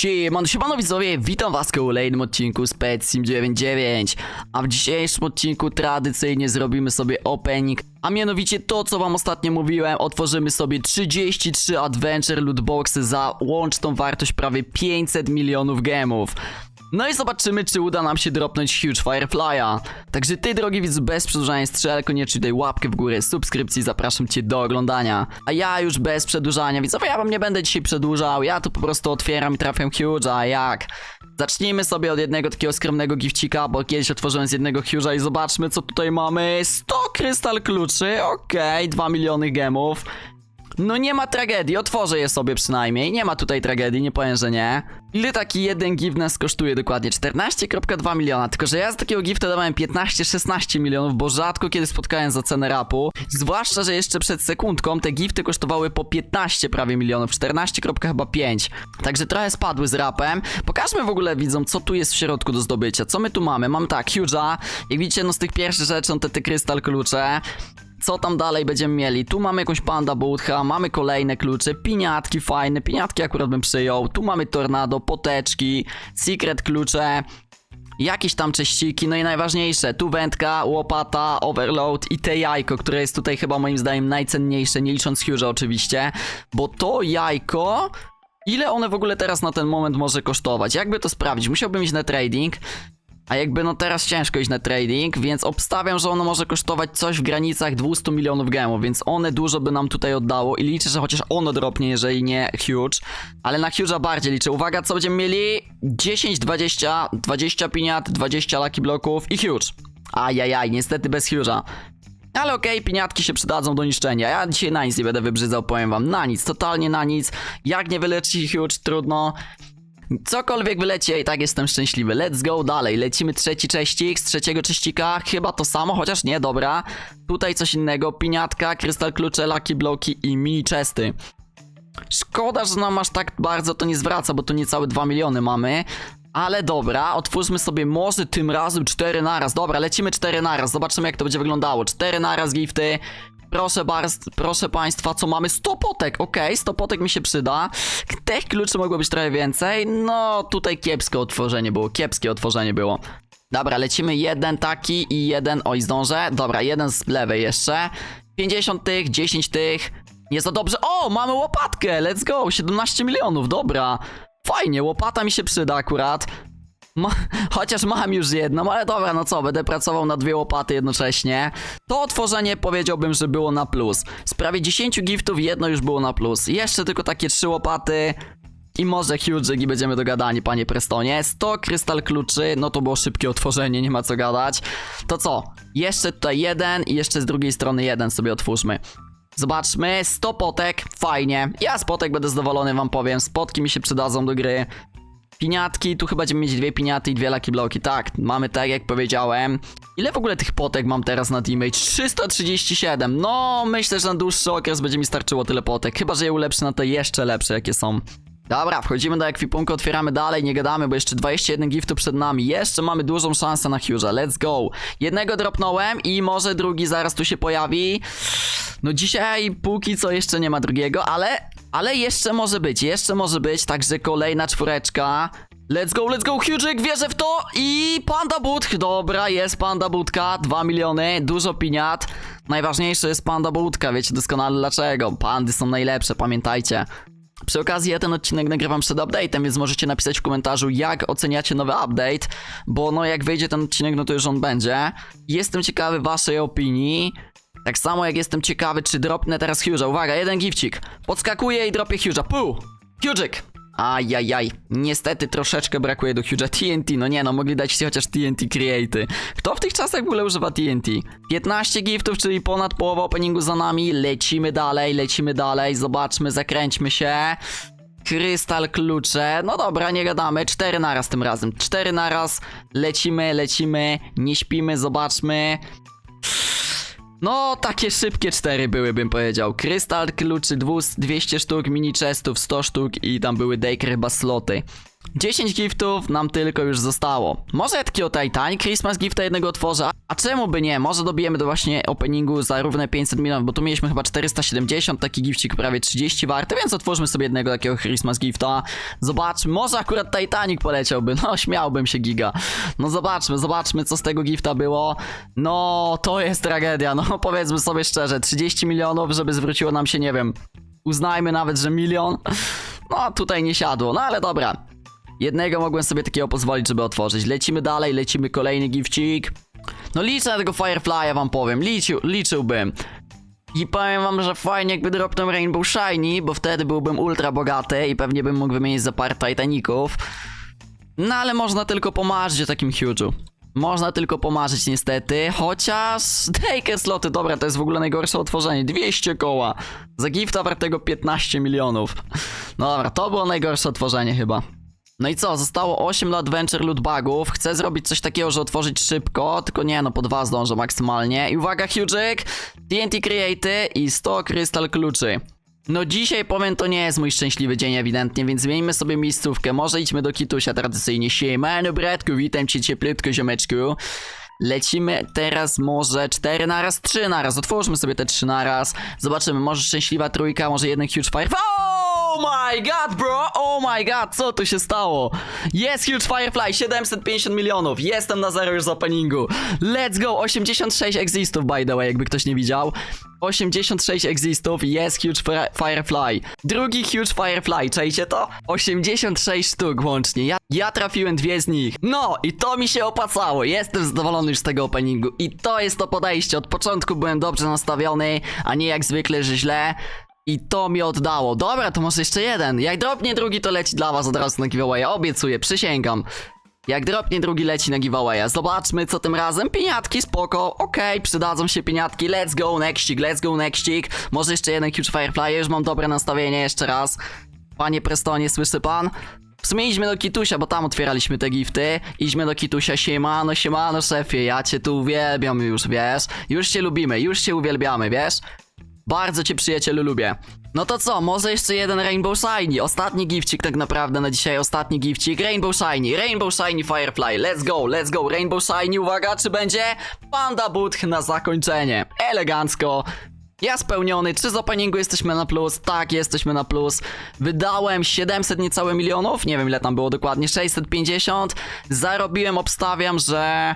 Siemano, siemano widzowie, witam was w kolejnym odcinku z Pet Sim 99 A w dzisiejszym odcinku tradycyjnie zrobimy sobie opening A mianowicie to, co wam ostatnio mówiłem Otworzymy sobie 33 Adventure Lootboxy za łączną wartość prawie 500 milionów gemów no i zobaczymy, czy uda nam się dropnąć Huge Firefly'a. Także ty, drogi widz, bez przedłużania strzel, koniecznie daj łapkę w górę, subskrypcji, zapraszam cię do oglądania. A ja już bez przedłużania, widzowie, ja wam nie będę dzisiaj przedłużał, ja tu po prostu otwieram i trafiam Huge'a, jak? Zacznijmy sobie od jednego takiego skromnego gifcika, bo kiedyś otworzyłem z jednego Huge'a i zobaczmy, co tutaj mamy. 100 krystal kluczy, okej, 2 miliony gemów. No nie ma tragedii, otworzę je sobie przynajmniej. Nie ma tutaj tragedii, nie powiem, że nie. Ile taki jeden gift nas kosztuje dokładnie? 14,2 miliona. Tylko, że ja z takiego gifta dawałem 15-16 milionów, bo rzadko kiedy spotkałem za cenę rapu. Zwłaszcza, że jeszcze przed sekundką te gifty kosztowały po 15 prawie milionów, 14,5. Także trochę spadły z rapem. Pokażmy w ogóle widzom, co tu jest w środku do zdobycia. Co my tu mamy? Mam tak, Huge'a. Jak widzicie, no z tych pierwszych rzeczy, no te, te krystal klucze. Co tam dalej będziemy mieli? Tu mamy jakąś panda butcha, mamy kolejne klucze, piniatki fajne, piniatki akurat bym przyjął. Tu mamy tornado, poteczki, secret klucze, jakieś tam czyściki, no i najważniejsze, tu wędka, łopata, overload i te jajko, które jest tutaj chyba moim zdaniem najcenniejsze, nie licząc Huge'a oczywiście, bo to jajko... Ile one w ogóle teraz na ten moment może kosztować? Jakby to sprawdzić? Musiałbym iść na trading. A jakby no teraz ciężko iść na trading, więc obstawiam, że ono może kosztować coś w granicach 200 milionów gemów, więc one dużo by nam tutaj oddało i liczę, że chociaż ono dropnie, jeżeli nie huge, ale na huge'a bardziej liczę. Uwaga, co będziemy mieli? 10, 20, 20 piniat, 20 lucky bloków i huge. Ajajaj, niestety bez huge'a. Ale okej, piniatki się przydadzą do niszczenia. Ja dzisiaj na nic nie będę wybrzydzał, powiem wam. Na nic, totalnie na nic. Jak nie wyleci huge, trudno. Cokolwiek wyleci, ja i tak jestem szczęśliwy. Let's go dalej. Lecimy trzeci cześcik z trzeciego cześcika. Chyba to samo, chociaż nie, dobra. Tutaj coś innego. Piniatka, krystal klucze, lucky bloki i mini chesty. Szkoda, że nam aż tak bardzo to nie zwraca, bo tu niecałe 2 miliony mamy. Ale dobra, otwórzmy sobie może tym razem 4 naraz. Dobra, lecimy 4 naraz. Zobaczymy jak to będzie wyglądało. 4 naraz gifty. Proszę proszę państwa, co mamy? 100 potek, okej, 100 potek mi się przyda. Tych kluczy mogło być trochę więcej. No, tutaj kiepskie otworzenie było, kiepskie otworzenie było. Dobra, lecimy jeden taki i jeden, oj zdążę. Dobra, jeden z lewej jeszcze. 50 tych, 10 tych. Nie za dobrze. O, mamy łopatkę, let's go, 17 milionów, dobra. Fajnie, łopata mi się przyda akurat. Chociaż mam już jedną, ale dobra, no co, będę pracował na dwie łopaty jednocześnie. To otworzenie powiedziałbym, że było na plus. Z prawie 10 giftów jedno już było na plus. Jeszcze tylko takie trzy łopaty. I może huge i będziemy dogadani, panie Prestonie. 100 krystal kluczy, no to było szybkie otworzenie, nie ma co gadać. To co? Jeszcze tutaj jeden i jeszcze z drugiej strony jeden sobie otwórzmy. Zobaczmy, 100 potek, fajnie. Ja z potek będę zadowolony, wam powiem. Spotki mi się przydadzą do gry. Piniatki, tu chyba będziemy mieć dwie piniaty i dwie lucky bloki. Tak, mamy tak jak powiedziałem. Ile w ogóle tych potek mam teraz na teammate? 337. No, myślę, że na dłuższy okres będzie mi starczyło tyle potek. Chyba, że je ulepszę na te jeszcze lepsze, jakie są. Dobra, wchodzimy do ekwipunku, otwieramy dalej, nie gadamy, bo jeszcze 21 giftów przed nami. Jeszcze mamy dużą szansę na Huge'a, let's go. Jednego dropnąłem i może drugi zaraz tu się pojawi. No dzisiaj póki co jeszcze nie ma drugiego, ale... Ale jeszcze może być, jeszcze może być, także kolejna czwóreczka. Let's go, let's go, Huge'ik, wierzę w to i Panda Budk, dobra, jest Panda Budka, 2 miliony, dużo piniat. Najważniejsze jest Panda Budka, wiecie doskonale dlaczego, pandy są najlepsze, pamiętajcie. Przy okazji ja ten odcinek nagrywam przed update'em, więc możecie napisać w komentarzu jak oceniacie nowy update, bo no jak wyjdzie ten odcinek, no to już on będzie. Jestem ciekawy waszej opinii. Tak samo jak jestem ciekawy, czy dropnę teraz Huge'a. Uwaga, jeden gifcik. Podskakuję i dropię Huge'a. Puu! Huge'ik! Ajajaj, niestety troszeczkę brakuje do Huge'a TNT, no nie no, mogli dać ci chociaż TNT Create'y. Kto w tych czasach w ogóle używa TNT? 15 giftów, czyli ponad połowa openingu za nami, lecimy dalej, lecimy dalej, zobaczmy, zakręćmy się. Krystal klucze, no dobra, nie gadamy, cztery naraz tym razem, cztery naraz, lecimy, lecimy, nie śpimy, zobaczmy. No, takie szybkie cztery były, bym powiedział. Krystal kluczy 200 200 sztuk, mini chestów 100 sztuk i tam były Daker chyba sloty. 10 giftów nam tylko już zostało. Może takiego Titan Christmas gifta jednego otworzę, A czemu by nie? Może dobijemy do właśnie openingu za równe 500 milionów, bo tu mieliśmy chyba 470, taki gifcik prawie 30 warty, więc otwórzmy sobie jednego takiego Christmas gifta. Zobaczmy, może akurat Titanic poleciałby, no śmiałbym się giga. No zobaczmy, zobaczmy co z tego gifta było. No, to jest tragedia, no powiedzmy sobie szczerze, 30 milionów, żeby zwróciło nam się, nie wiem, uznajmy nawet, że milion. No, tutaj nie siadło, no ale dobra. Jednego mogłem sobie takiego pozwolić, żeby otworzyć. Lecimy dalej, lecimy kolejny gifcik. No liczę na tego Firefly'a wam powiem, Liczył, liczyłbym. I powiem wam, że fajnie jakby dropnął Rainbow Shiny, bo wtedy byłbym ultra bogaty i pewnie bym mógł wymienić za parę Titaników. No ale można tylko pomarzyć o takim huge'u. Można tylko pomarzyć niestety, chociaż Taker sloty, dobra, to jest w ogóle najgorsze otworzenie, 200 koła. Za gifta wartego 15 milionów. No dobra, to było najgorsze otworzenie chyba. No i co, zostało 8 lat Adventure Loot Bugów. Chcę zrobić coś takiego, że otworzyć szybko, tylko nie no, po dwa zdążę maksymalnie. I uwaga, Hughik, TNT Creaty i 100 krystal kluczy. No dzisiaj powiem, to nie jest mój szczęśliwy dzień ewidentnie, więc zmieńmy sobie miejscówkę. Może idźmy do Kitusia tradycyjnie. Siemano bratku, witam cię cieplutko ziomeczku. Lecimy teraz może 4 naraz, 3 naraz. Otwórzmy sobie te 3 naraz. Zobaczymy, może szczęśliwa trójka, może jeden huge fire. Oh my god, bro! Oh my god, co tu się stało? Jest huge firefly, 750 milionów. Jestem na zero już z openingu. Let's go! 86 existów, by the way, jakby ktoś nie widział. 86 existów, jest huge fire- firefly. Drugi huge firefly, czajcie to? 86 sztuk łącznie. Ja, ja trafiłem dwie z nich. No, i to mi się opłacało. Jestem zadowolony już z tego openingu. I to jest to podejście. Od początku byłem dobrze nastawiony, a nie jak zwykle, że źle. I to mi oddało. Dobra, to może jeszcze jeden. Jak dropnie drugi, to leci dla was od razu na giveawaya. Obiecuję, przysięgam. Jak dropnie drugi, leci na giveawaya. Zobaczmy, co tym razem. Pieniatki, spoko. Okej, przydadzą się pieniatki. Let's go, nextik, let's go, nextik. Może jeszcze jeden huge firefly. Już mam dobre nastawienie, jeszcze raz. Panie Prestonie, słyszy pan? W sumie idźmy do Kitusia, bo tam otwieraliśmy te gifty. Idźmy do Kitusia, siemano, siemano szefie, ja cię tu uwielbiam już, wiesz? Już cię lubimy, już cię uwielbiamy, wiesz? Bardzo cię przyjacielu lubię. No to co, może jeszcze jeden Rainbow Shiny. Ostatni gifcik tak naprawdę na dzisiaj, ostatni gifcik. Rainbow Shiny, Rainbow Shiny Firefly. Let's go, let's go, Rainbow Shiny. Uwaga, czy będzie? Panda Butch na zakończenie. Elegancko. Ja spełniony, czy z openingu jesteśmy na plus? Tak, jesteśmy na plus. Wydałem 700 niecałe milionów, nie wiem ile tam było dokładnie, 650. Zarobiłem, obstawiam, że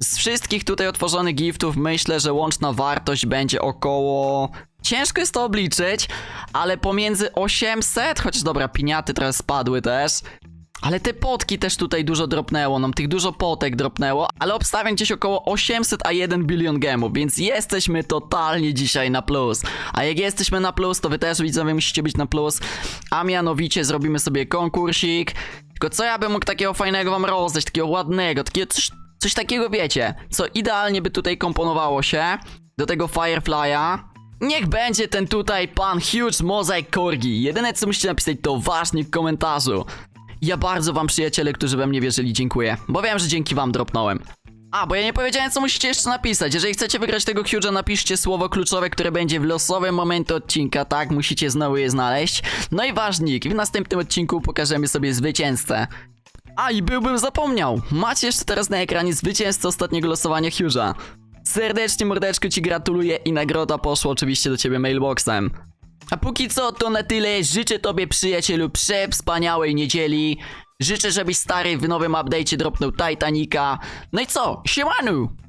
z wszystkich tutaj otworzonych giftów myślę, że łączna wartość będzie około... Ciężko jest to obliczyć, ale pomiędzy 800, chociaż dobra, piniaty teraz spadły też. Ale te potki też tutaj dużo dropnęło, nam tych dużo potek dropnęło, ale obstawiam gdzieś około 800 a 1 bilion gemów, więc jesteśmy totalnie dzisiaj na plus. A jak jesteśmy na plus, to wy też widzowie musicie być na plus, a mianowicie zrobimy sobie konkursik. Tylko co ja bym mógł takiego fajnego wam rozdać, takiego ładnego, takiego coś, coś takiego wiecie, co idealnie by tutaj komponowało się do tego Firefly'a. Niech będzie ten tutaj pan Huge Mosaic Corgi. Jedyne co musicie napisać to ważnik w komentarzu. Ja bardzo wam przyjaciele, którzy we mnie wierzyli, dziękuję. Bo wiem, że dzięki wam dropnąłem. A, bo ja nie powiedziałem, co musicie jeszcze napisać. Jeżeli chcecie wygrać tego Huge'a, napiszcie słowo kluczowe, które będzie w losowym momencie odcinka, tak? Musicie znowu je znaleźć. No i ważnik, w następnym odcinku pokażemy sobie zwycięzcę. A, i byłbym zapomniał. Macie jeszcze teraz na ekranie zwycięzcę ostatniego losowania Huge'a. Serdecznie, mordeczko, ci gratuluję i nagroda poszła oczywiście do ciebie mailboxem. A póki co to na tyle. Życzę tobie przyjacielu przewspaniałej niedzieli. Życzę, żebyś stary w nowym update'cie dropnął Titanica. No i co? Siemanu!